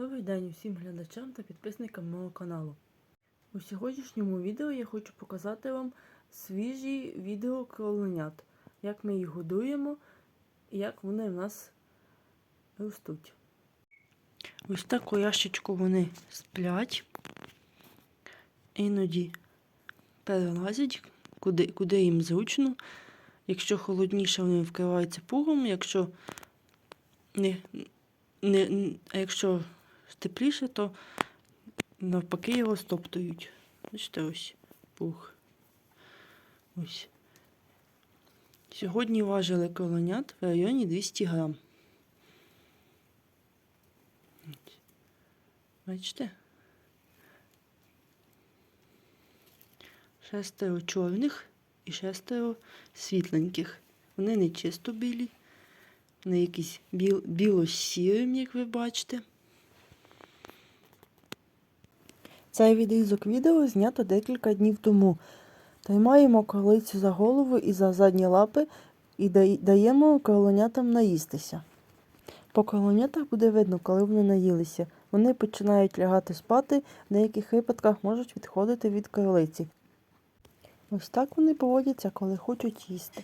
Добрий день усім глядачам та підписникам мого каналу. У сьогоднішньому відео я хочу показати вам свіжі відео кроленят, як ми їх годуємо і як вони в нас ростуть. Ось так у ящичку вони сплять, іноді перелазять, куди, куди їм зручно. Якщо холодніше, вони вкриваються пугом, якщо не, не, а якщо тепліше, то навпаки його стоптують. Бачите, ось пух. Ось. Сьогодні важили колонят в районі 200 грам. Бачите? Шестеро чорних і шестеро світленьких. Вони не чисто білі. Вони якісь біл, біло-сірим, як ви бачите. Цей відрізок відео знято декілька днів тому. Тримаємо кролицю за голову і за задні лапи і даємо кролонятам наїстися. По кролонятах буде видно, коли вони наїлися. Вони починають лягати спати, в деяких випадках можуть відходити від кролиці. Ось так вони поводяться, коли хочуть їсти.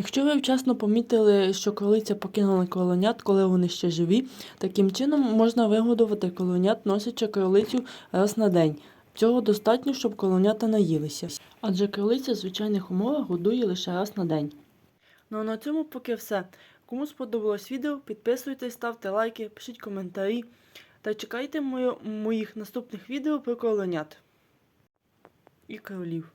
Якщо ви вчасно помітили, що кролиця покинула кролонят, коли вони ще живі, таким чином можна вигодувати кролонят, носячи кролицю раз на день. Цього достатньо, щоб кролонята наїлися. Адже кролиця в звичайних умовах годує лише раз на день. Ну а на цьому поки все. Кому сподобалось відео, підписуйтесь, ставте лайки, пишіть коментарі та чекайте моїх наступних відео про кролонят і кролів.